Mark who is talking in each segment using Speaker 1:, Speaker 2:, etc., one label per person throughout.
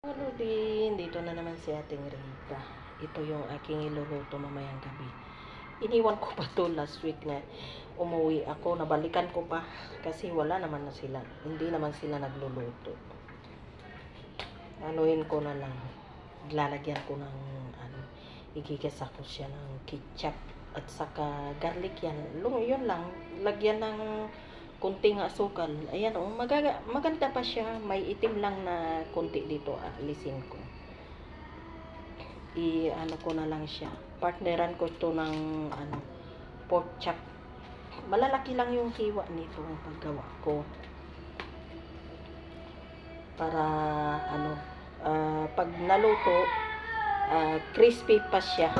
Speaker 1: Hello din, dito na naman si ating Rita. Ito yung aking iluluto mamayang gabi. Iniwan ko pa to last week na umuwi ako, nabalikan ko pa kasi wala naman na sila. Hindi naman sila nagluluto. Anuhin ko na lang. Lalagyan ko ng ano, igigisa ko siya ng ketchup at saka garlic yan. Lung, yun lang. Lagyan ng kunting asukal. Ayan oh, magaga, maganda pa siya. May itim lang na kunti dito. Alisin ko. I ano ko na lang siya. Partneran ko ito ng ano pork chop. Malalaki lang yung hiwa nito ang paggawa ko. Para ano ah, pag naluto ah, crispy pa siya.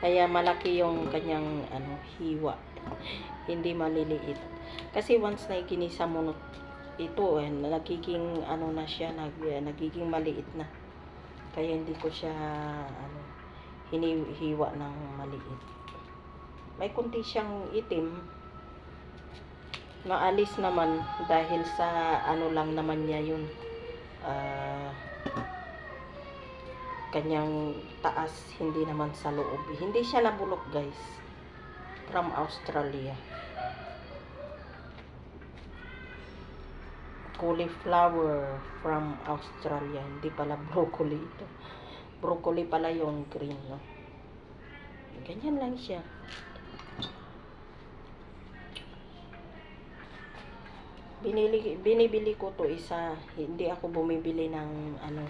Speaker 1: Kaya malaki yung kanyang ano hiwa. Hindi maliliit. Kasi once na iginisa mo ito, eh, nagiging ano na siya, nag, nagiging maliit na. Kaya hindi ko siya ano, hinihiwa ng maliit. May kunti siyang itim. Naalis naman dahil sa ano lang naman niya yun. Ah, kanyang taas, hindi naman sa loob. Hindi siya nabulok guys. From Australia. cauliflower from Australia. Hindi pala broccoli ito. Broccoli pala yung green, no? Ganyan lang siya. Binili, binibili ko to isa. Hindi ako bumibili ng ano,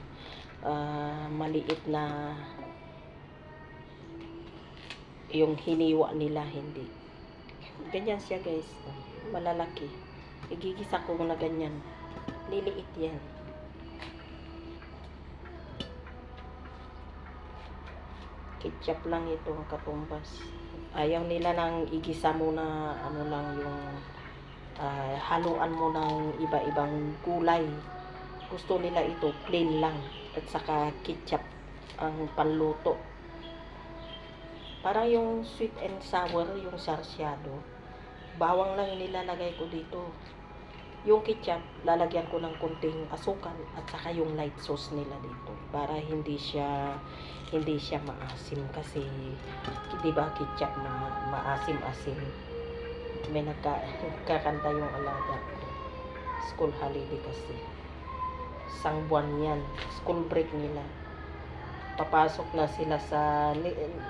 Speaker 1: ah, maliit na yung hiniwa nila, hindi. Ganyan siya guys. Malalaki. Igigisa ko na ganyan. Liliit yan. Ketchup lang ito, katumbas. Ayaw nila nang igisa mo na ano lang yung ah, haluan mo ng iba-ibang gulay. Gusto nila ito plain lang at saka ketchup ang panluto. Parang yung sweet and sour, yung sarsyado. Bawang lang nilalagay ko dito. Yung ketchup, lalagyan ko ng kunting asukal at saka yung light sauce nila dito para hindi siya hindi siya maasim kasi 'di ba ketchup na maasim-asim. May nagka, nagkakanta yung alaga ko. School holiday kasi. Isang buwan yan. School break nila. Papasok na sila sa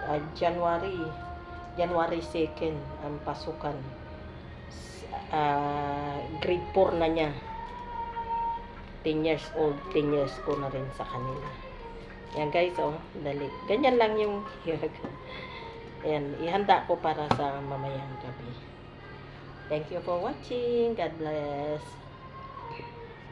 Speaker 1: ah, January. January 2nd ang pasukan ah, grade 4 na niya. 10 years old, 10 years ko na rin sa kanila. Yan guys, oh, dali. Ganyan lang yung Ayan, ihanda ko para sa mamayang gabi. Thank you for watching. God bless.